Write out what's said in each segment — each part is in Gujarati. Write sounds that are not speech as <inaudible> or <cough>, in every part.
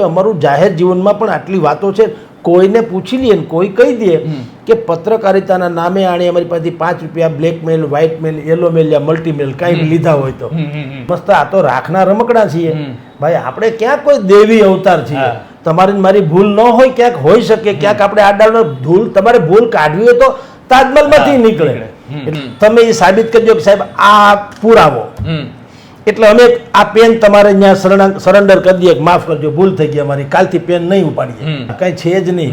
કે અમારું જાહેર જીવનમાં પણ આટલી વાતો છે કોઈને પૂછી લઈએ કોઈ કહી દે કે પત્રકારિતાના નામે આણે અમારી પાસેથી પાંચ રૂપિયા બ્લેકમેલ વ્હાઇટમેલ યલો મેલ યા મલ્ટીમેલ કાંઈ લીધા હોય તો. મસ્ત આ તો રાખના રમકડા છીએ. ભાઈ આપણે ક્યાં કોઈ દેવી અવતાર છીએ? તમારી મારી ભૂલ ન હોય ક્યાંક હોઈ શકે ક્યાંક આપણે આડાનો ભૂલ તમારે ભૂલ કાઢવી હોય તો તાજમહેલમાંથી નીકળે. તમે એ સાબિત કરજો કે સાહેબ આ પુરાવો. એટલે અમે આ પેન તમારે અહીંયા સરણ સરેન્ડર કરી દઈએ. માફ કરજો ભૂલ થઈ ગઈ અમારી. કાલથી પેન નહીં ઉપાડીએ. કઈ છે જ નહીં.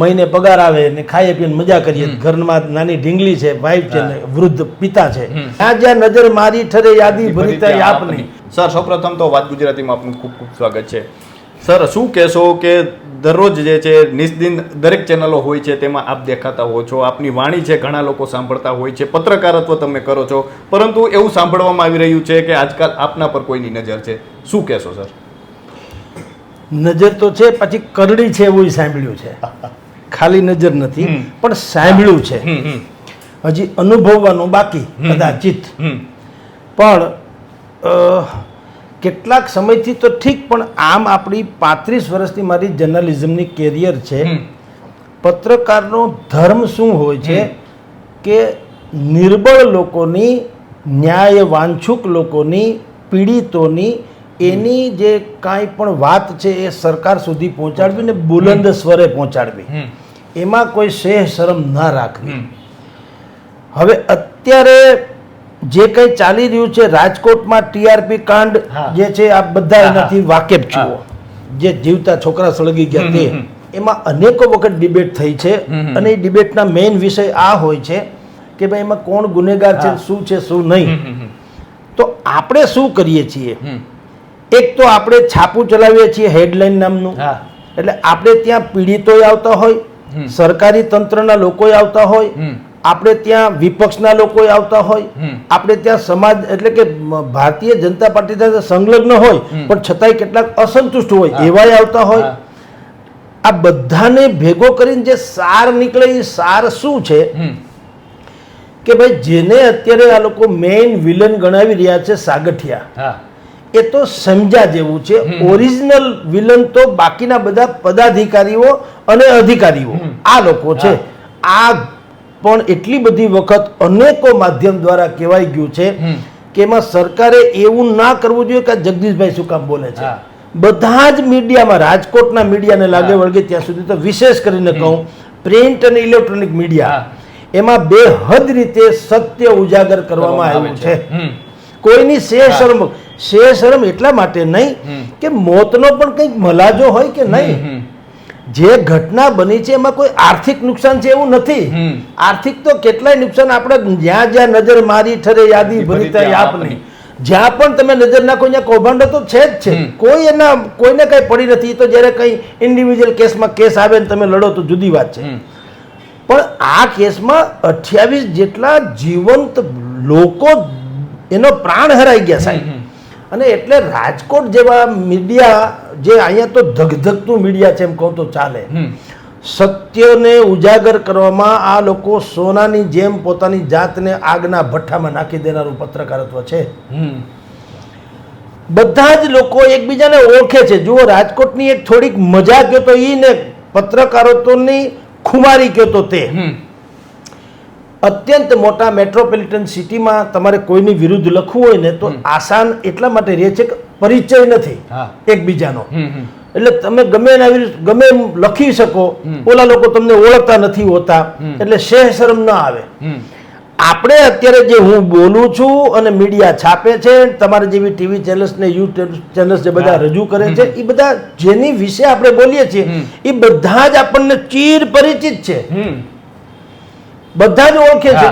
મહિને પગાર આવે ને ખાઈએ પીને મજા કરીએ. ઘરમાં નાની ઢીંગલી છે વાઈફ છે ને વૃદ્ધ પિતા છે. આ જ્યાં નજર મારી ઠરે યાદી ભરીતા આપની. સર સૌપ્રથમ તો વાત ગુજરાતીમાં આપનું ખૂબ ખૂબ સ્વાગત છે. સર શું કહેશો કે દરરોજ જે છે નિસ્દિન દરેક ચેનલો હોય છે તેમાં આપ દેખાતા હો છો. આપની વાણી છે ઘણા લોકો સાંભળતા હોય છે. પત્રકારત્વ તમે કરો છો. પરંતુ એવું સાંભળવામાં આવી રહ્યું છે કે આજકાલ આપના પર કોઈની નજર છે. શું કહેશો સર? નજર તો છે પછી કરડી છે એવું સાંભળ્યું છે. <laughs> ખાલી નજર નથી પણ સાંભળ્યું છે. હજી અનુભવવાનું બાકી કદાચિત. પણ કેટલાક સમયથી તો ઠીક પણ આમ આપણી પાંત્રીસ વર્ષની મારી જર્નલિઝમની કેરિયર છે. પત્રકારનો ધર્મ શું હોય છે? કે નિર્બળ લોકોની ન્યાય વાંછુક લોકોની પીડિતોની એની જે કાંઈ પણ વાત છે એ સરકાર સુધી પહોંચાડવી ને બુલંદ સ્વરે પહોંચાડવી. એમાં કોઈ શેહ શરમ ના રાખવી. હવે અત્યારે જે કંઈ ચાલી રહ્યું છે રાજકોટમાં ટીઆરપી કાંડ જે છે આ બધા. એનાથી વાકેફ છો જે જીવતા છોકરા સળગી ગયા તે એમાં અનેકો વખત ડિબેટ થઈ છે. અને એ ડિબેટના મેઇન વિષય આ હોય છે કે ભાઈ એમાં કોણ ગુનેગાર છે શું છે શું નહીં. તો આપણે શું કરીએ છીએ? એક તો આપણે છાપું ચલાવીએ છીએ હેડલાઇન નામનું. એટલે આપણે ત્યાં પીડિતોય આવતા હોય સરકારી તંત્રના લોકોય આવતા હોય આપણે ત્યાં વિપક્ષના લોકો આવતા હોય આપણે ત્યાં સમાજ એટલે કે ભારતીય જનતા પાર્ટી સાથે સંલગ્ન હોય પણ છતાંય કેટલાક અસંતુષ્ટ હોય એવાય આવતા હોય. આ બધાને ભેગો કરીને જે સાર નીકળે એ સાર શું છે? કે ભાઈ જેને અત્યારે આ લોકો મેઇન વિલન ગણાવી રહ્યા છે સાગઠિયા એ તો સમજ્યા જેવું છે. ઓરિજિનલ વિલન તો બાકીના બધા પદાધિકારીઓ અને અધિકારીઓ. આ લોકો છે. આ પણ એટલી બધી વખત અનેકો માધ્યમ દ્વારા કહેવાય ગયું છે કે એમાં સરકારે એવું ના કરવું જોઈએ કે જગદીશભાઈ શું કામ બોલે છે. બધા જ મીડિયામાં રાજકોટના મીડિયાને લાગે વળગે ત્યાં સુધી તો વિશેષ કરીને કહું પ્રિન્ટ અને ઇલેક્ટ્રોનિક મીડિયા એમાં બે હદ રીતે સત્ય ઉજાગર કરવામાં આવ્યું છે. કોઈની શે. શરમ શે શરમ એટલા માટે નહીં કે મોતનો પણ કંઈક મલાજો હોય કે નહીં. જે ઘટના બની છે એમાં કોઈ આર્થિક નુકસાન છે એવું નથી. આર્થિક તો કેટલાય નુકસાન આપણે જ્યાં જ્યાં નજર મારી ઠરે યાદી ભરીતા યાપ ત્યાં જ્યાં પણ તમે નજર નાખો ત્યાં કૌભાંડો તો છે જ છે. કોઈ એના કોઈને કઈ પડી નથી. તો જ્યારે કઈ ઇન્ડિવિજ્યુઅલ કેસમાં કેસ આવે ને તમે લડો તો જુદી વાત છે. પણ આ કેસમાં અઠ્યાવીસ જેટલા જીવંત લોકો એનો પ્રાણ હરાઈ ગયા સાહેબ. અને એટલે રાજકોટ જેવા મીડિયા જે અહીંયા તો ધગધગતું મીડિયા છે એમ કહું તો ચાલે. સત્યને ઉજાગર કરવામાં આ લોકો સોનાની જેમ પોતાની જાતને આગના ભઠ્ઠામાં નાખી દેનારું પત્રકારત્વ છે. બધા જ લોકો એકબીજાને ઓળખે છે. જુઓ રાજકોટની એક થોડીક મજા કહો તો ઈ ને પત્રકારત્વની ખુમારી કહો તો અત્યંત મોટા મેટ્રોપોલિટન સિટીમાં તમારે કોઈની વિરુદ્ધ લખવું હોય ને તો આસાન એટલા માટે રહે છે કે પરિચય નથી એકબીજાનો. એટલે તમે ગમે ગમે લખી શકો ઓલા લોકો તમને ઓળખતા નથી હોતા એટલે શેહ શરમ ના આવે. આપણે અત્યારે જે હું બોલું છું અને મીડિયા છાપે છે તમારે જેવી ટીવી ચેનલ્સ ને યુટ્યુબ ચેનલ્સ જે બધા રજૂ કરે છે એ બધા જેની વિશે આપણે બોલીએ છીએ એ બધા જ આપણને ચીર પરિચિત છે. બધા જ ઓળખે છે.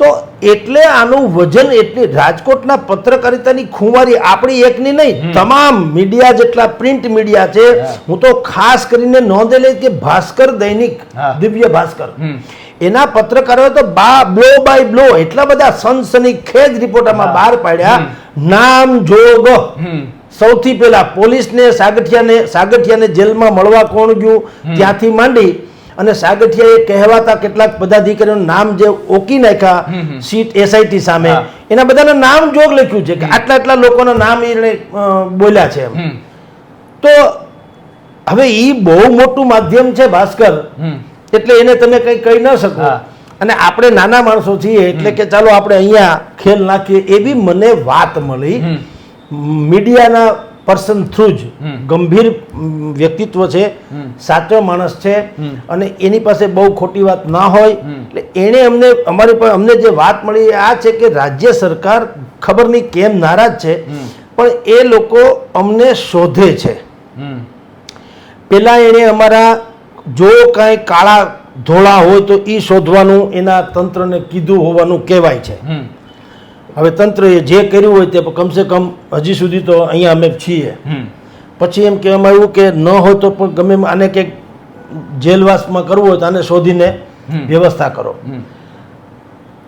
તો એટલે આનું વજન એટલી રાજકોટના પત્રકારિતાની ખુમારી આપણી એકની નહીં તમામ મીડિયા જેટલા પ્રિન્ટ મીડિયા છે હું. તો ખાસ કરીને નોંધેલી કે ભાસ્કર દૈનિક દિવ્ય ભાસ્કર. એના પત્રકારો તો બા બ્લો બાય બ્લો એટલા બધા સનસની ખેજ રિપોર્ટમાં. બહાર પાડ્યા. નામ જોગ. સૌથી પહેલા પોલીસને સાગઠિયાને સાગઠિયાને જેલમાં મળવા કોણ ગયું? ત્યાંથી માંડી અને સાગઠિયાએ કહેવાતા કેટલાક પદાધિકારીઓનું નામ જે ઓકી નાખ્યા. સીટ એસઆઈટી સામે. એના બધાના નામ જોગ લખ્યું છે કે આટલા આટલા લોકોના નામ એને બોલ્યા છે તો હવે એ બહુ મોટું માધ્યમ છે ભાસ્કર. એટલે એને તમે કંઈ કહી ન શકો. અને આપણે નાના માણસો છીએ એટલે કે ચાલો આપણે અહીંયા ખેલ નાખીએ એવી મને વાત મળી. મીડિયાના પર્સન થ્રુ જ ગંભીર વ્યક્તિત્વ છે સાચો માણસ છે અને એની પાસે બહુ ખોટી વાત ના હોય. એટલે એણે અમને અમારી પાસે અમને જે વાત મળી આ છે કે રાજ્ય સરકાર ખબર નહીં કેમ નારાજ છે પણ એ લોકો અમને શોધે છે. પેલા એણે અમારા જો કાંઈ કાળા ધોળા હોય તો એ શોધવાનું એના તંત્રને કીધું હોવાનું કહેવાય છે. હવે તંત્રએ જે કર્યું હોય તે કમસે કમ હજી સુધી તો અહીંયા અમે છીએ. પછી એમ કહેવામાં આવ્યું કે ન હોય તો પણ ગમે આને કંઈક જેલવાસમાં કરવું હોય તો આને શોધીને વ્યવસ્થા કરો.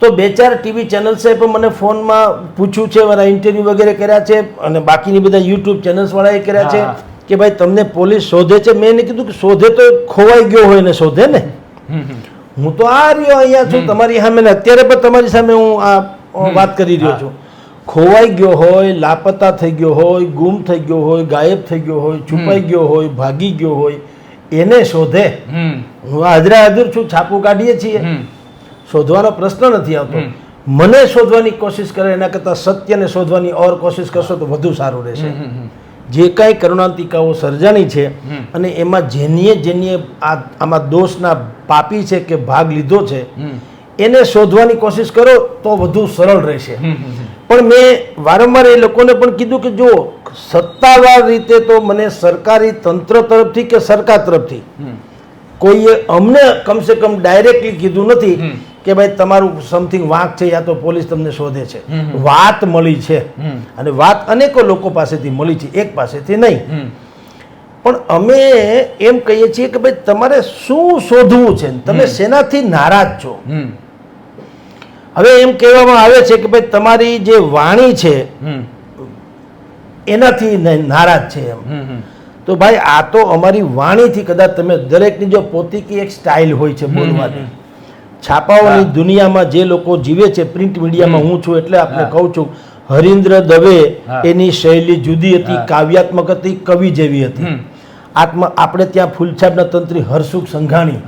તો બે ચાર ટીવી ચેનલ્સે પણ મને ફોનમાં પૂછ્યું છે મારા ઇન્ટરવ્યૂ વગેરે કર્યા છે અને બાકીની બધા યુટ્યુબ ચેનલ્સવાળાએ કર્યા છે કે ભાઈ તમને પોલીસ શોધે છે. મેં એને કીધું કે શોધે તો ખોવાઈ ગયો હોય ને શોધે ને. હું તો આ રહ્યો અહીંયા છું તમારી સામે ને અત્યારે પણ તમારી સામે હું આ વાત કરી રહ્યો છું. ખોવાઈ ગયો હોય લાપતા થઈ ગયો હોય ગુમ થઈ ગયો હોય ગાયબ થઈ ગયો હોય છુપાઈ ગયો હોય ભાગી ગયો હોય એને શોધે. હું હાજરા હાજર છું છાપું કાઢીએ છીએ. શોધવાનો પ્રશ્ન નથી આવતો. મને શોધવાની કોશિશ કરે એના કરતાં સત્યને શોધવાની ઓર કોશિશ કરશો તો વધુ સારું રહેશે. જે કાંઈ કરુણાંતિકાઓ સર્જાણી છે અને એમાં જેનીએ જેનીએ આમાં દોષના પાપી છે કે ભાગ લીધો છે એને શોધવાની કોશિશ કરો તો વધુ સરળ રહેશે. પણ મેં વારંવાર એ લોકોને પણ કીધું કે જો સત્તાવાર રીતે તો મને સરકારી તંત્ર તરફથી કે સરકાર તરફથી કોઈએ અમને કમસે કમ ડાયરેક્ટલી કીધું નથી કે ભાઈ તમારું સમથિંગ વાંક છે યા તો પોલીસ તમને શોધે છે. વાત મળી છે. અને વાત અનેકો લોકો પાસેથી મળી છે એક પાસેથી નહીં. પણ અમે એમ કહીએ છીએ કે ભાઈ તમારે શું શોધવું છે? તમે શેનાથી નારાજ છો? હવે એમ કહેવામાં આવે છે કે ભાઈ તમારી જે વાણી છે એનાથી નારાજ છે એમ. તો ભાઈ આ તો અમારી વાણીથી કદાચ તમે દરેકની જો પોતીકી એક સ્ટાઇલ હોય છે બોલવાની છાપાઓની દુનિયામાં જે લોકો જીવે છે પ્રિન્ટ મીડિયામાં હું છું એટલે આપણે કહું છું હરિન્દ્ર દવે એની શૈલી જુદી હતી કાવ્યાત્મક હતી કવિ જેવી હતી. આત્મા આપણે ત્યાં ફૂલછાપના તંત્રી હરસુખ સંઘાણી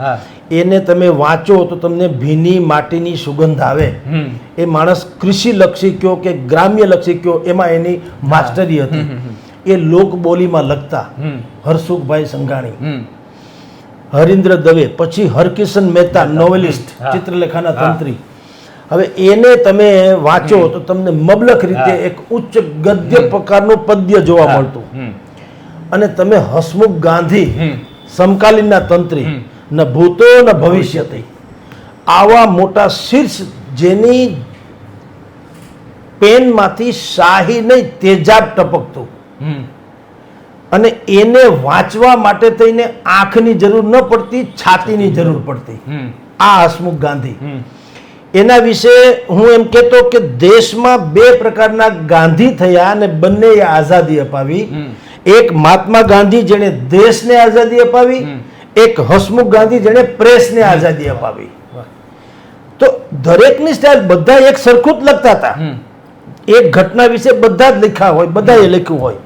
એને તમે વાંચો તો તમને ભીની માટીની સુગંધ આવે. એ માણસ કૃષિ લક્ષી કયો કે ગ્રામ્ય લક્ષી કયો એમાં એની માસ્ટરી હતી. એ લોકબોલીમાં લખતા. હરસુખભાઈ સંઘાણી. હરિન્દ્ર દવે પછી હરકિશન મહેતા નોવેલિસ્ટ ચિત્રલેખાના તંત્રી. હવે એને તમે વાંચો તો તમને મબલખ રીતે એક ઉચ્ચ ગદ્ય પ્રકારનું પદ્ય જોવા મળતું. અને તમે હસમુખ ગાંધી સમકાલીનના તંત્રી. ન ભૂતો ન ભવિષ્યથી આવા મોટા શીર્ષ જેની પેનમાંથી શાહી નહીં તેજાબ ટપકતું. અને એને વાંચવા માટે થઈને આંખની જરૂર ન પડતી છાતીની જરૂર પડતી. આ હસમુખ ગાંધી. એના વિશે હું એમ કહેતો કે દેશમાં બે પ્રકારના ગાંધી થયા અને બંનેએ આઝાદી અપાવી. એક મહાત્મા ગાંધી જેણે દેશને આઝાદી અપાવી. એક હસમુખ ગાંધી જેણે પ્રેસને આઝાદી અપાવી. તો દરેકની સ્ટાઇલ બધા એક સરખું જ લખતા હતા. એક ઘટના વિશે બધા જ લખ્યા હોય બધાએ લખ્યું હોય.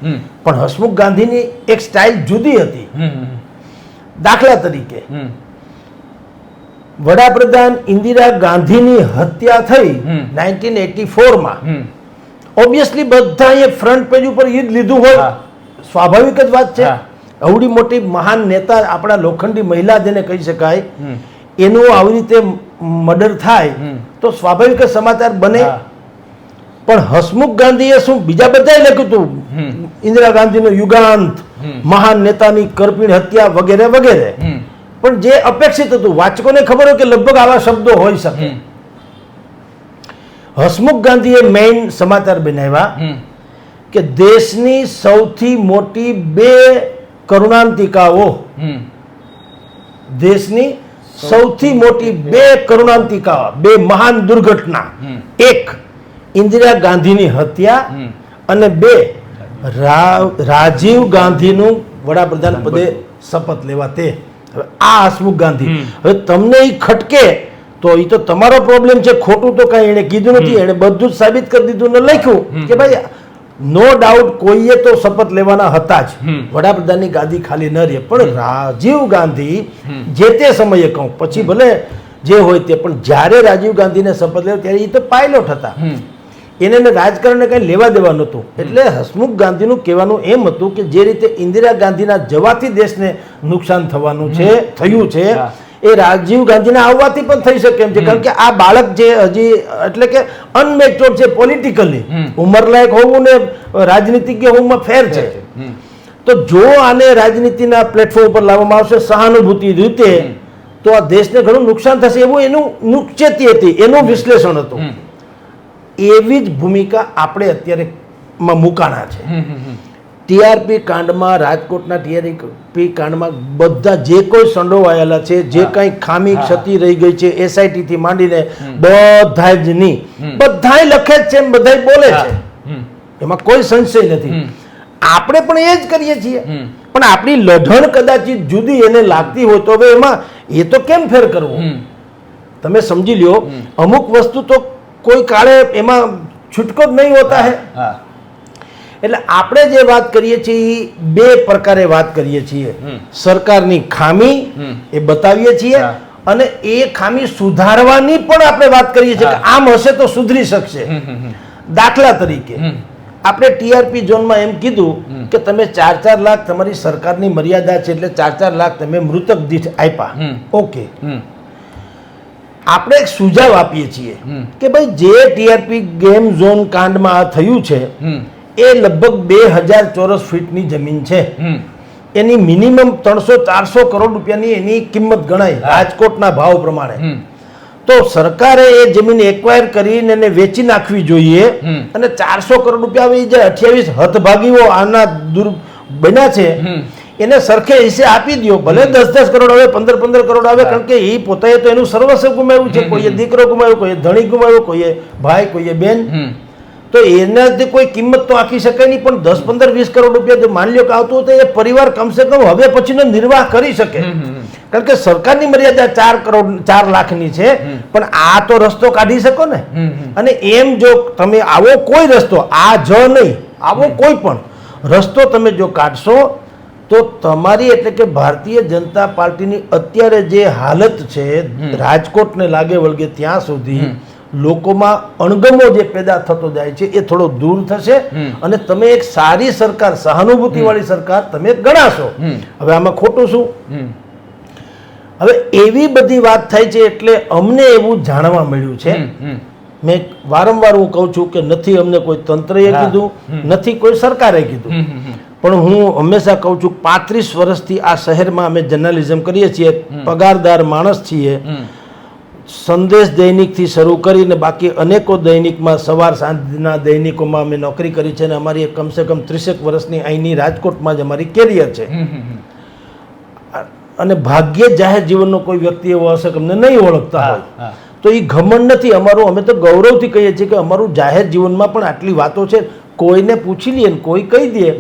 પણ હસમુખ ગાંધીની એક સ્ટાઇલ જુદી હતી. દાખલા તરીકે. વડાપ્રધાન ઇન્દિરા ગાંધીની હત્યા થઈ નાઇન્ટીન એટી ફોરમાં. ઓબ્વિયસલી બધા બધાએ ફ્રન્ટ પેજ ઉપર યુદ્ધ જ લીધું હોય. સ્વાભાવિક જ વાત છે. અવડી મોટી મહાન નેતા આપણા લોખંડી મહિલા જેને કહી શકાય એનું આવી રીતે મર્ડર થાય તો સ્વાભાવિક સમાચાર બને. પણ હસમુખ ગાંધીએ શું બીજા બધાએ લખ્યું હતું? ઇન્દિરા ગાંધીનો યુગાંત મહાન નેતાની કરપીણ હત્યા વગેરે વગેરે. પણ જે અપેક્ષિત હતું વાચકોને ખબર હોય કે લગભગ આવા શબ્દો હોઈ શકે. હસમુખ ગાંધીએ મેઇન સમાચાર બનાવ્યા કે દેશની સૌથી મોટી બે કરુણાંતિકાઓ. દેશની સૌથી મોટી બે કરુણાંતિકા બે મહાન દુર્ઘટના. એક ઇન્દિરા ગાંધીની હત્યા. અને બે રાજીવ ગાંધીનું વડાપ્રધાન પદે શપથ લેવા તે. હવે આ હસમુખ ગાંધી. હવે તમને એ ખટકે તો એ તો તમારો પ્રોબ્લેમ છે. ખોટું તો કાંઈ એણે કીધું નથી. એણે બધું જ સાબિત કરી દીધું ને લખ્યું કે ભાઈ નો ડાઉટ કોઈએ તો શપથ લેવાના હતા જ. વડાપ્રધાનની ગાદી ખાલી ન રહે. પણ રાજીવ ગાંધી જે તે સમયે કહું પછી ભલે જે હોય તે પણ જ્યારે રાજીવ ગાંધીને શપથ લેવા ત્યારે એ તો પાયલોટ હતા. એને રાજકારણને કંઈ લેવા દેવા નહોતું એટલે હસમુખ ગાંધીનું કહેવાનું એમ હતું કે જે રીતે ઇન્દિરા ગાંધીના જવાથી દેશને નુકસાન થવાનું છે થયું છે. એ રાજીવ ગાંધીના આવવાથી પણ થઈ શકે એમ છે. કારણ કે આ બાળક જે હજી એટલે કે અનમેચ્યોર છે પોલિટિકલી. ઉંમરલાયક હોવું ને રાજનીતિજ્ઞ હોવું ફેર છે. તો જો આને રાજનીતિના પ્લેટફોર્મ પર લાવવામાં આવશે સહાનુભૂતિ રીતે તો આ દેશને ઘણું નુકસાન થશે એવું એનું નુકચેતી હતી એનું વિશ્લેષણ હતું. એવી જ ભૂમિકા આપણે અત્યારે માં મુકાણા છે. ટીઆરપી કાંડમાં રાજકોટના ટીઆરપી કાંડમાં બધા જે કોઈ સંડોવાયેલા છે જે. કંઈ ખામી ક્ષતિ રહી ગઈ છે એસઆઈટી થી માંડીને બધા જ નહીં. બધા લખે જ છે બધા બધાય બોલે છે. એમાં કોઈ સંશય નથી. આપણે પણ એ જ કરીએ છીએ. પણ આપણી લઢણ કદાચિત જુદી એને લાગતી હોય તો હવે એમાં એ તો કેમ ફેર કરવો? તમે સમજી લ્યો અમુક વસ્તુ તો કોઈ કાળે એમાં છૂટકો જ નહીં હોતા હા. એટલે આપણે જે વાત કરીએ છીએ એ બે પ્રકારે વાત કરીએ છીએ. સરકારની ખામી એ બતાવીએ છીએ અને એ ખામી સુધારવાની પણ આપણે વાત કરીએ છીએ કે આમ હશે તો સુધરી શકશે. દાખલા તરીકે આપણે ટીઆરપી ઝોનમાં એમ કીધું કે તમે ચાર ચાર લાખ તમારી સરકારની મર્યાદા છે એટલે ચાર ચાર લાખ તમે મૃતક દીઠ આપ્યા. ઓકે આપણે એક સુઝાવ આપીએ છીએ કે ભાઈ જે ટીઆરપી ગેમ ઝોન કાંડમાં આ થયું છે. એ લગભગ બે હજાર ચોરસ ફીટની જમીન છે. એની મિનિમમ ત્રણસો ચારસો કરોડ રૂપિયાની એની કિંમત ગણાય. રાજકોટના ભાવ પ્રમાણે. તો સરકારે એ જમીન એક્વાયર કરીને એને વેચી નાખવી જોઈએ અને ચારસો કરોડ રૂપિયા જે અઠ્યાવીસ હતભાગીઓ આના દુર બન્યા છે. એને સરખે હિસ્સે આપી દો ભલે દસ દસ કરોડ આવે પંદર પંદર કરોડ આવે કારણ કે એ પોતાએ તો એનું સર્વસ્વ ગુમાવ્યું છે. કોઈએ દીકરો ગુમાવ્યો કોઈએ ધણી ગુમાવ્યો કોઈએ ભાઈ કોઈએ બેન. તો એનાથી કોઈ કિંમત તો આંકી શકાય નહીં પણ દસ પંદર વીસ કરોડ રૂપિયા જો માની લ્યો કે આવતું તો એ પરિવાર કમસે કમ હવે પછીનો નિર્વાહ કરી શકે. કારણ કે સરકારની મર્યાદા ચાર કરોડ ચાર લાખની છે પણ આ તો રસ્તો કાઢી શકો ને. અને એમ જો તમે આવો કોઈ રસ્તો આ જ નહીં આવો કોઈ પણ રસ્તો તમે જો કાઢશો તો તમારી એટલે કે ભારતીય જનતા પાર્ટીની અત્યારે જે હાલત છે રાજકોટને લાગે વળગે ત્યાં સુધી. લોકોમાં અણગમો જે પેદા થતો જાય છે એ થોડો દૂર થશે અને તમે એક સારી સરકાર સહાનુભૂતિ વાળી સરકાર તમે ગણાશો. હવે આમાં ખોટું શું? હવે એવી બધી વાત થાય છે એટલે અમને એવું જાણવા મળ્યું છે. મેં વારંવાર હું કહું છું કે નથી અમને કોઈ તંત્રએ. કીધું નથી કોઈ સરકારે કીધું. પણ હું હંમેશા કહું છું પાંત્રીસ વર્ષથી આ શહેરમાં અમે જર્નાલિઝમ કરીએ છીએ પગારદાર માણસ છીએ. સંદેશ દૈનિકથી શરૂ કરીને બાકી અનેકો દૈનિકમાં સવાર સાંજના દૈનિકોમાં અમે નોકરી કરી છે અને અમારી એક કમસે કમ ત્રીસેક વર્ષની અહીંની રાજકોટમાં જ અમારી કેરિયર છે. અને ભાગ્યે જાહેર જીવનનો કોઈ વ્યક્તિ એવો હશે કે અમને નહીં ઓળખતા. હોય. તો એ ઘમંડ નથી. અમારું અમે તો ગૌરવથી કહીએ છીએ કે અમારું જાહેર જીવનમાં પણ આટલી વાતો છે. કોઈને પૂછી લઈએ ને કોઈ કહી દે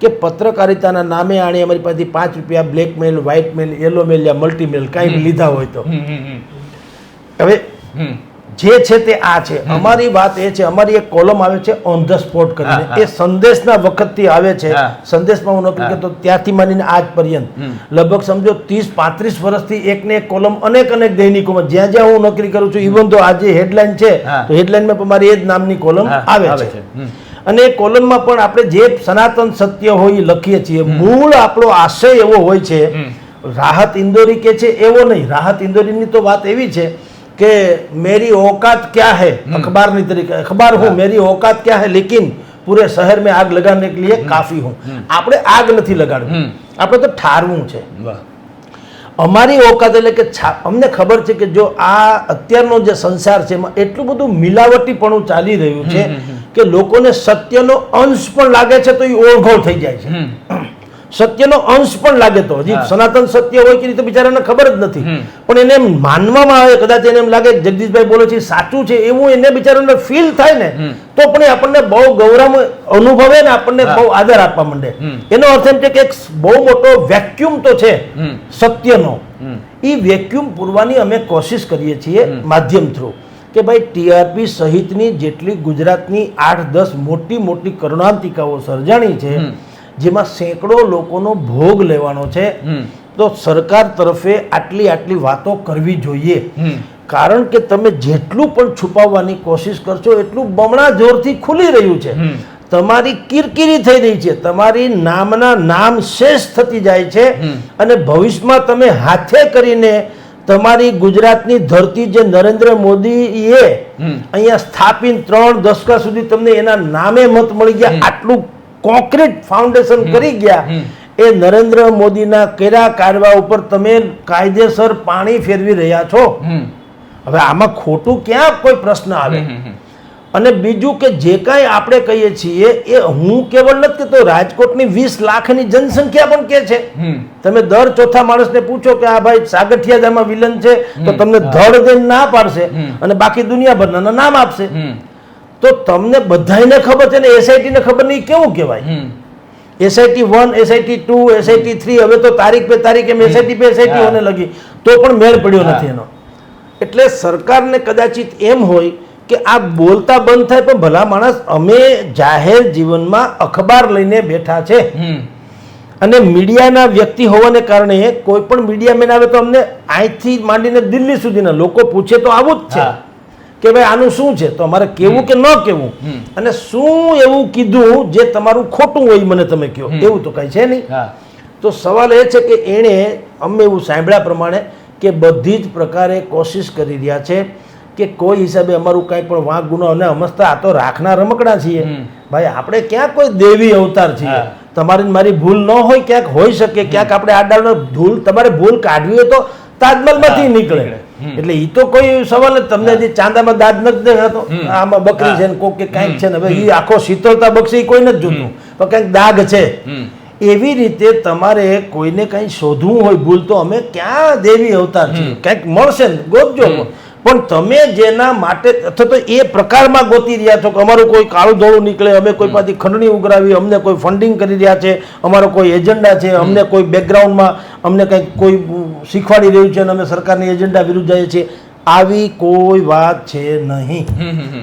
કે પત્રકારિતાના નામે આણે અમારી પાસેથી પાંચ રૂપિયા બ્લેકમેલ વ્હાઇટમેલ યલો મેલ યા મલ્ટીમેલ કાંઈ લીધા હોય તો. હવે જે છે તે આ છે. અમારી વાત એ છે અમારી એક કોલમ આવે છે ઓન ધ સ્પોટ કરીને. એ સંદેશના વખતથી આવે છે. સંદેશમાં હું નોકરી. કરતો ત્યાંથી માંડીને આજ પર્યંત. લગભગ સમજો ત્રીસ પાંત્રીસ વર્ષથી એકને એક કોલમ અનેક અનેક દૈનિકોમાં જ્યાં જ્યાં હું નોકરી કરું છું ઇવન તો આજે હેડલાઇન છે. તો હેડલાઇનમાં પણ મારી એ જ નામની કોલમ આવે છે. અને એ કોલમમાં પણ આપણે જે સનાતન સત્ય હોય એ લખીએ છીએ. મૂળ આપણો આશય એવો હોય છે રાહત ઇન્દોરી કે છે એવો નહીં. રાહત ઇન્દોરીની તો વાત એવી છે कि मेरी औकात क्या है अखबार नहीं तरीके अखबार हूँ मेरी औकात क्या है लेकिन પૂરે શહેરમાં આગ લગાડને કે કાફી હું. આપણે આગ નથી લગાડવી. આપણે તો ઠારવું છે. અમારી ઓકાત એટલે કે અમને ખબર છે કે જો આ અત્યારનો જે સંસાર છે એમાં એટલું બધું મિલાવટીપણું ચાલી રહ્યું છે કે લોકોને સત્યનો અંશ પણ લાગે છે તો એ ઓળઘો થઈ જાય છે. સત્યનો અંશ પણ લાગે તો. હજી સનાતન સત્ય હોય કે રીતે બિચારાને ખબર જ નથી. પણ એને એમ માનવામાં આવે કદાચ એને એમ લાગે જગદીશભાઈ બોલે છે સાચું છે એવું એને બિચારાને ફીલ થાય ને તો પણ આપણને બહુ ગૌરવ અનુભવે ને આપણને બહુ આદર આપવા માંડે. એનો અર્થ એમ છે કે એક બહુ મોટો વેક્યુમ તો છે સત્યનો. એ વેક્યુમ પૂરવાની અમે કોશિશ કરીએ છીએ માધ્યમ થ્રુ કે ભાઈ ટીઆરપી સહિતની જેટલી ગુજરાતની આઠ દસ મોટી મોટી કરુણાંતિકાઓ સર્જાણી છે. જેમાં સેંકડો લોકોનો ભોગ લેવાનો છે. તો સરકાર તરફે આટલી આટલી વાતો કરવી જોઈએ. કારણ કે તમે જેટલું પણ છુપાવવાની કોશિશ કરશો એટલું બમણા જોરથી ખુલી રહ્યું છે. તમારી કિરકિરી થઈ રહી છે. તમારી નામના નામ શેષ થતી જાય છે. અને ભવિષ્યમાં તમે હાથે કરીને તમારી ગુજરાતની ધરતી જે નરેન્દ્ર મોદીએ. અહીંયા સ્થાપિત ત્રણ દશકા સુધી તમને એના નામે મત મળી ગયા. આટલું કોન્ક્રીટ ફાઉન્ડેશન કરી ગયા. એ નરેન્દ્ર મોદીના કર્યા કારવા ઉપર તમે કાયદેસર પાણી ફેરવી રહ્યા છો. હવે આમાં ખોટું ક્યાં કોઈ પ્રશ્ન આવે? અને બીજું કે જે કાંઈ આપણે કહીએ છીએ એ હું કેવળ નથી કહેતો રાજકોટની વીસ લાખની જનસંખ્યા પણ કે છે. તમે દર ચોથા માણસને પૂછો કે આ ભાઈ સાગઠિયાદામાં વિલન છે તો તમને ધડ દઈને ના પાડશે અને બાકી દુનિયાભરના નામ આપશે તો તમને બધાને ખબર છે ને એસઆઈટી ને ખબર નહીં કેવું કહેવાય? SIT one SIT two SIT three હવે તો તારીખ પે તારીખ એમ એસઆઈટી પે એસઆઈટી. હોને લગી. તો પણ મેળ પડ્યો નથી એનો. એટલે સરકારને કદાચિત એમ હોય કે આ બોલતા બંધ થાય પણ ભલા માણસ અમે જાહેર જીવનમાં અખબાર લઈને બેઠા છે. અને મીડિયાના વ્યક્તિ હોવાને કારણે કોઈ પણ મીડિયામેન આવે તો અમને અહીંથી માંડીને દિલ્હી સુધીના લોકો પૂછે તો આવું જ છે. કે ભાઈ આનું શું છે? તો અમારે કેવું કે ન કેવું? અને શું એવું કીધું જે તમારું ખોટું હોય મને તમે કહો. એવું તો કઈ છે નહીં. તો સવાલ એ છે કે એણે અમે એવું સાંભળ્યા પ્રમાણે કે બધી જ પ્રકારે કોશિશ કરી રહ્યા છે કે કોઈ હિસાબે અમારું કાંઈ પણ વાંક ગુનો અને અમસ્તા આ તો રાખના રમકડા છીએ. ભાઈ આપણે ક્યાં કોઈ દેવી અવતાર છીએ? તમારી મારી ભૂલ ન હોય ક્યાંક હોઈ શકે ક્યાંક આપણે આડાનો ભૂલ તમારે ભૂલ કાઢવી હોય તો તાજમહલમાંથી નીકળે. એટલે એ તો કોઈ સવાલ જ તમને જે ચાંદામાં દાદ નથી દેખાતો આમાં બકરી છે ને કોક કે કાંઈક છે ને હવે એ આખો શીતળતા બક્ષી કોઈ નથી જોતું. પણ કંઈક દાગ છે. એવી રીતે તમારે કોઈને કંઈ શોધવું હોય ભૂલ તો અમે ક્યાં દેવી અવતાર છે. કંઈક મળશે ને ગોતજો. પણ તમે જેના માટે અથવા તો એ પ્રકારમાં ગોતી રહ્યા છો કે અમારું કોઈ કાળું ધોળું નીકળે અમે કોઈ પાસેથી ખંડણી ઉઘરાવી અમને કોઈ ફંડિંગ કરી રહ્યા છે અમારો કોઈ એજન્ડા છે અમને કોઈ બેકગ્રાઉન્ડમાં અમને કંઈક કોઈ શીખવાડી રહ્યું છે અને અમે સરકારની એજન્ડા વિરુદ્ધ જઈએ છીએ આવી કોઈ વાત છે નહીં.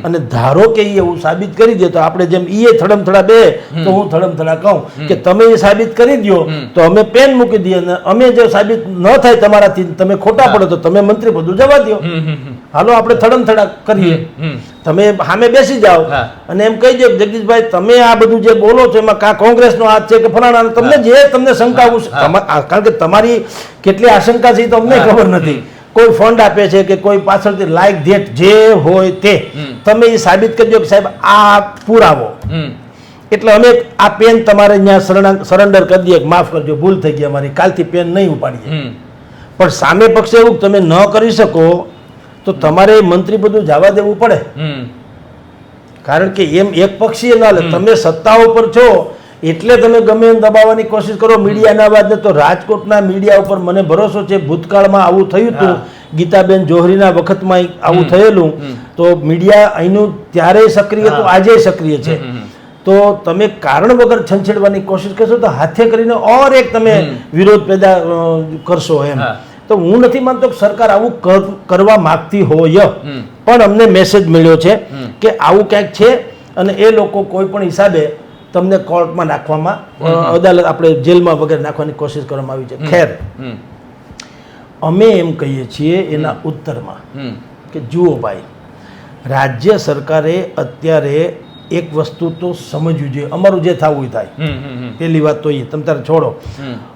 અને ધારો કે એ એવું સાબિત કરી દે તો આપણે જેમ ઈએ થડમ થડા બે તો હું થડમ થડા કહું કે તમે એ સાબિત કરી દો તો અમે પેન મૂકી દઈએ અને અમે જો સાબિત ન થાય તમારાથી તમે ખોટા પડો તો તમે મંત્રી પદું જવા દો હાલો આપણે થડમ થડા કરીએ તમે સામે બેસી જાઓ અને એમ કહી દો જગદીશભાઈ તમે આ બધું જે બોલો છો એમાં કા કોંગ્રેસનો હાથ છે કે ફલાણા તમને જે તમને શંકા ઉસ- હા. તમા- આ- કારણ કે તમારી કેટલી આશંકા છે એ તો અમને ખબર નથી. કોઈ ફંડ આપે છે કે કોઈ પાછળથી લાઈક ધેટ જે હોય તે તમે એ સાબિત કરજો કે સાહેબ આ પુરાવો. એટલે અમે આ પેન તમારે અહીંયા સરેન્ડર કરી દઈએ. માફ કરજો ભૂલ થઈ ગઈ અમારી. કાલથી પેન નહીં ઉપાડીએ. પણ સામે પક્ષે એવું તમે ન કરી શકો તો તમારે મંત્રી બધું જવા દેવું પડે. કારણ કે એમ એક પક્ષીય ના લે. તમે સત્તા ઉપર છો એટલે તમે ગમે એમ દબાવવાની કોશિશ કરો. મીડિયાના વાદને તો રાજકોટના મીડિયા ઉપર મને ભરોસો છે ભૂતકાળમાં આવું થયું હતું. ગીતાબેન જોહરીના વખતમાં આવું થયેલું. તો મીડિયા અહીંનું ત્યારે સક્રિય તો આજે સક્રિય છે. તો તમે કારણ વગર છંછેડવાની કોશિશ કરશો તો હાથે કરીને ઓર એક તમે વિરોધ પેદા કરશો એમ. તો હું નથી માનતો કે સરકાર આવું કર- કરવા માંગતી હોય. પણ અમને મેસેજ મળ્યો છે કે આવું ક્યાંક છે અને એ લોકો કોઈ પણ હિસાબે તમને કોર્ટમાં નાખવામાં અદાલત આપણે જેલમાં વગેરે નાખવાની કોશિશ કરવામાં આવી છે. ખેર અમે એમ કહીએ છીએ એના ઉત્તરમાં કે જુઓ ભાઈ રાજ્ય સરકારે અત્યારે એક વસ્તુ તો સમજવું જોઈએ. અમારું જે થવું થાય. પહેલી વાત તો એ. તમે તારે છોડો.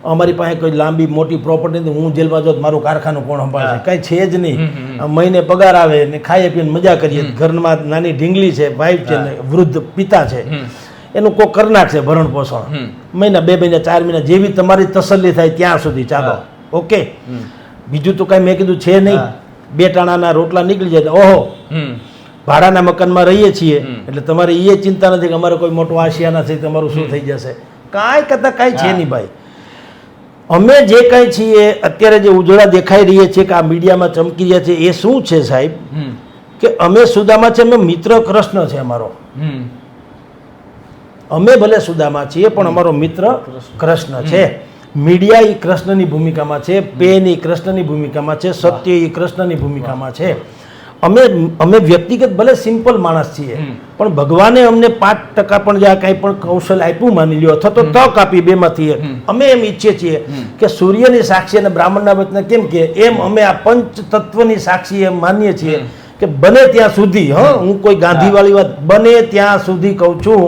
અમારી પાસે કોઈ લાંબી મોટી પ્રોપર્ટી નથી. હું જેલમાં જો મારું કારખાનું કોણ સંભાળશે? હા. કાંઈ છે જ નહીં. મહિને પગાર આવે ને ખાઈએ પીને મજા કરીએ. ઘરમાં નાની ઢીંગલી છે વાઈફ છે ને વૃદ્ધ પિતા છે. એનું કોક કરી નાખશે ભરણ પોષણ. મહિના બે મહિના ચાર મહિના જેવી તમારી તસલ્લી થાય ત્યાં સુધી ચાલો. ઓકે? બીજું તો કાંઈ મેં કીધું છે નહીં. બે ટાણાના રોટલા નીકળી જાય ઓહો! ભાડાના મકાનમાં રહીએ છીએ એટલે તમારે એ ચિંતા નથી કે અમારે કોઈ મોટું આશિયાના છે તમારું શું થઈ જશે? કાંઈ કરતા કાંઈ છે નહીં ભાઈ. અમે જે કાંઈ છીએ અત્યારે જે ઉજળા દેખાઈ રહીએ છીએ કે આ મીડિયામાં ચમકી રહ્યા છે એ શું છે સાહેબ? કે અમે સુદામા છે અમે મિત્ર કૃષ્ણ છે અમારો. અમે ભલે સુદામા છીએ પણ અમારો મિત્ર કૃષ્ણ. છે. મીડિયા એ કૃષ્ણની ભૂમિકામાં છે પેન એ કૃષ્ણની ભૂમિકામાં છે સત્ય એ કૃષ્ણની ભૂમિકામાં છે. અમે અમે વ્યક્તિગત ભલે સિમ્પલ માણસ છીએ પણ ભગવાને અમને પાંચ ટકા પણ જ્યાં કાંઈ પણ કૌશલ આપ્યું માની લ્યો અથવા તો તક આપી બેમાંથી એક. અમે એમ ઈચ્છીએ છીએ કે સૂર્યની સાક્ષી અને બ્રાહ્મણના વચને કેમ કે એમ અમે આ પંચ તત્વની સાક્ષી એમ માનીએ છીએ કે બને ત્યાં સુધી હ હું કોઈ ગાંધીવાળી વાત બને ત્યાં સુધી કહું છું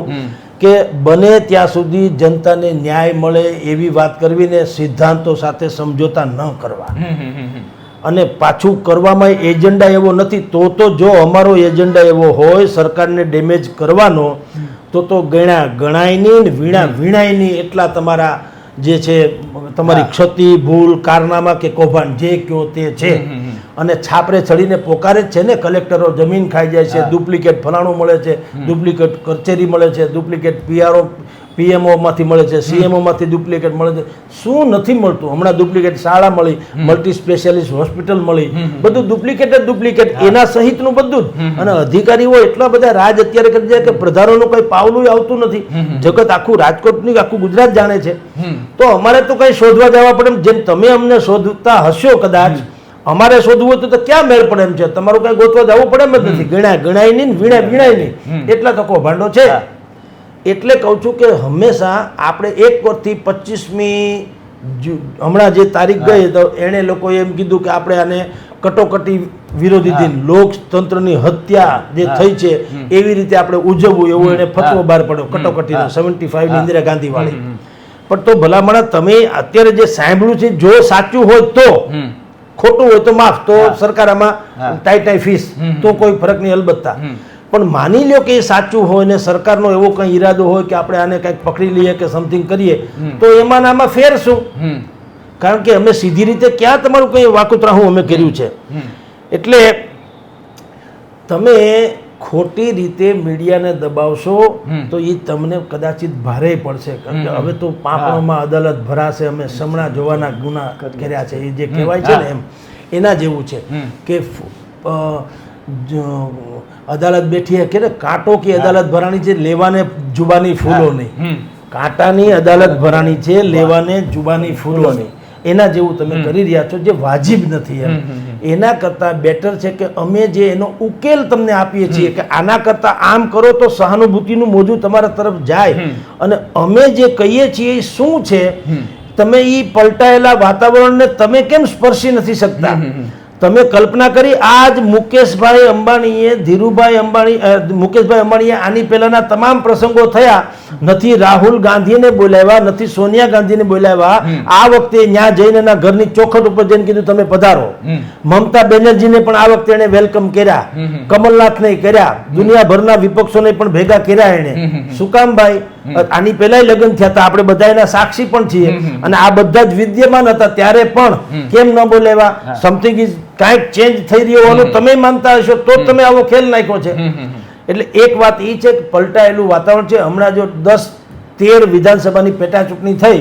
કે બને ત્યાં સુધી જનતાને ન્યાય મળે એવી વાત કરવીને સિદ્ધાંતો સાથે સમજોતા ન કરવા. અને પાછું કરવામાં એજન્ડા એવો નથી તો તો જો અમારો એજન્ડા એવો હોય સરકારને ડેમેજ કરવાનો તો તો ગણ્યા ગણાય નહીં ને વીણા વીણાય નહીં એટલા તમારા જે છે તમારી ક્ષતિ ભૂલ કારનામા કે કૌભાંડ જે કયો તે છે. અને છાપરે ચડીને પોકારે જ છે ને કલેક્ટરો જમીન ખાઈ જાય છે ડુપ્લિકેટ ફલાણું મળે છે ડુપ્લિકેટ કચેરી મળે છે ડુપ્લિકેટ પીઆરઓ પીએમઓ માંથી મળે છે સીએમઓમાંથી ડુપ્લિકેટ મળે છે. શું નથી મળતું? હમણાં ડુપ્લિકેટ શાળા મળી મલ્ટી સ્પેશિયાલિસ્ટ હોસ્પિટલ મળી. બધું ડુપ્લિકેટ જ ડુપ્લિકેટ. એના સહિતનું બધું જ. અને અધિકારીઓ એટલા બધા રાજ અત્યારે કરી દે કે પ્રધાનોનું કોઈ પાવલું આવતું નથી. જગત આખું રાજકોટની આખું ગુજરાત જાણે છે. તો અમારે તો કઈ શોધવા જવા પડે જેમ તમે અમને શોધતા હશો કદાચ અમારે શોધવું હતું તો ક્યાં મેળ પડે એમ છે? તમારું કઈ ગોતવા જવું પડે એમ જ નથી. ગણાય ગણાય નહીં ને વીણાય વીણાય નહીં. એટલા તો કૌભાંડો છે. એટલે કહું છું કે હંમેશા આપણે એક વર્ષથી પચીસમી હમણાં જે તારીખ ગઈ તો એણે લોકોએ એમ કીધું કે આપણે આને કટોકટી વિરોધી દિન લોકતંત્રની હત્યા જે થઈ છે એવી રીતે આપણે ઉજવવું એવું એને ફતવો બહાર પડ્યો કટોકટીનો સેવન્ટી ફાઈવ ઇન્દિરા ગાંધી વાળી પણ તો ભલામણા તમે અત્યારે જે સાંભળ્યું છે જો સાચું હોય તો ખોટું હોય તો માફ. તો સરકાર આમાં ટાઈ ટાઈ ફીસ. તો કોઈ ફરક નહીં અલબત્તા. પણ માની લ્યો કે એ સાચું હોય ને સરકારનો એવો કંઈ ઈરાદો હોય કે આપણે આને કંઈક પકડી લઈએ કે સમથિંગ કરીએ તો એમાં આમાં ફેર શું? કારણ કે અમે સીધી રીતે ક્યાં તમારું કંઈ વાકુતરાહું અમે કર્યું છે? એટલે તમે ખોટી રીતે મીડિયાને દબાવશો તો એ તમને કદાચિત ભારે પડશે. કારણ કે હવે તો પાપણોમાં અદાલત ભરાશે અમે સમણા જોવાના ગુના કર્યા છે. એ જે કહેવાય છે ને એમ એના જેવું છે કે અદાલત બેઠી કે ને કાંટો કે અદાલત ભરાણી છે લેવાને જુબાની ફૂલો નહીં. કાંટાની અદાલત ભરાણી છે લેવાને જુબાની ફૂલો નહીં. એના જેવું તમે કરી રહ્યા છો જે વાજિબ નથી એમ. એના કરતાં બેટર છે કે અમે જે એનો ઉકેલ તમને આપીએ છીએ કે આના કરતાં આમ કરો તો સહાનુભૂતિનું મોજું તમારા તરફ જાય. અને અમે જે કહીએ છીએ એ શું છે? તમે એ પલટાયેલા વાતાવરણને તમે કેમ સ્પર્શી નથી શકતા? તમે કલ્પના કરી આજ મુકેશભાઈ અંબાણીએ ધીરુભાઈ અંબાણી મુકેશભાઈ અંબાણીએ આની પહેલાના તમામ પ્રસંગો થયા. નથી રાહુલ ગાંધીને બોલાવ્યા નથી સોનિયા ગાંધીને બોલાવ્યા. આ વખતે ત્યાં જઈને એના ઘરની ચોખટ ઉપર જઈને કીધું તમે પધારો. મમતા બેનર્જીને પણ આ વખતે એને વેલકમ કર્યા. કમલનાથને કર્યા. દુનિયાભરના વિપક્ષોને પણ ભેગા કર્યા એને શું કામ ભાઈ? આની પહેલા લગ્ન થયા હતા. આપણે બધા એના સાક્ષી પણ છીએ. અને આ બધા જ વિદ્યમાન હતા. ત્યારે પણ કેમ ન બોલેવા સમથિંગ ઇઝ કાંઈક ચેન્જ થઈ રહ્યો હોવાનું તમે માનતા હશો તો તમે આવો ખેલ નાખ્યો છે. એટલે એક વાત એ છે કે પલટાયેલું વાતાવરણ છે. હમણાં જો દસ તેર વિધાનસભાની પેટા ચૂંટણી થઈ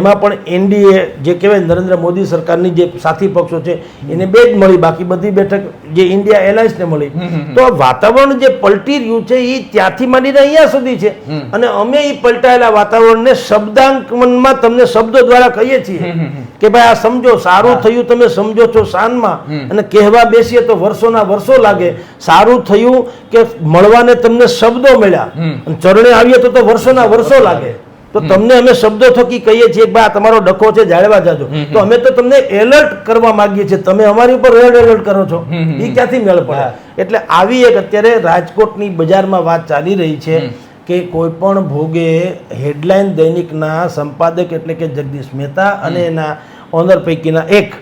એમાં પણ એનડીએ જે કહેવાય નરેન્દ્ર મોદી સરકારની જે સાથી પક્ષો છે એને બે જ મળી. બાકી બધી બેઠક જે ઇન્ડિયા એલાયન્સને મળી. તો આ વાતાવરણ જે પલટી રહ્યું છે એ ત્યાંથી માંડીને અહીંયા સુધી છે. અને અમે એ પલટાયેલા વાતાવરણને શબ્દાંકનમાં તમને શબ્દો દ્વારા કહીએ છીએ કે ભાઈ આ સમજો સારું થયું તમે સમજો છો શાનમાં. અને કહેવા બેસીએ તો વર્ષોના વર્ષો લાગે. સારું થયું કે મળવાને તમને શબ્દો મળ્યા. અને ચરણે આવીએ તો તો વર્ષોના વર્ષો લાગે. તો તમને અમે શબ્દો થકી કહીએ છીએ કે આ તમારો ડખો છે જાળવા જાજો. તો અમે તો તમને એલર્ટ કરવા માંગીએ છીએ. તમે અમારી ઉપર રેડ એલર્ટ કરો છો. એ ક્યાંથી મેળ પડે? એટલે આવી એક અત્યારે રાજકોટની બજારમાં વાત ચાલી રહી છે કે કોઈ પણ ભોગે હેડલાઇન દૈનિકના સંપાદક એટલે કે જગદીશ મહેતા અને એના ઓનર પૈકીના એક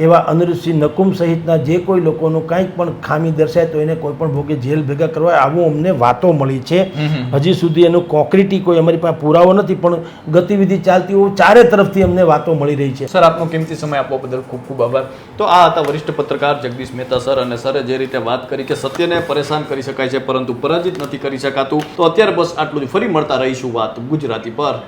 એવા અનિરુદ્ધસિંહ નકુમ સહિતના જે કોઈ લોકોનું કાંઈક પણ ખામી દર્શાય તો એને કોઈ પણ ભોગે જેલ ભેગા કરવા આવું અમને વાતો મળી છે. હજી સુધી એનું કોક્રિટી કોઈ અમારી પાસે પુરાવો નથી પણ ગતિવિધિ ચાલતી હોય ચારે તરફથી અમને વાતો મળી રહી છે. સર આપનો કિંમતી સમય આપવા બદલ ખૂબ ખૂબ આભાર. તો આ હતા વરિષ્ઠ પત્રકાર જગદીશ મહેતા સર અને સરે જે રીતે વાત કરી કે સત્યને પરેશાન કરી શકાય છે પરંતુ પરાજિત નથી કરી શકાતું. તો અત્યારે બસ આટલું જ. ફરી મળતા રહીશું વાત ગુજરાતી પર.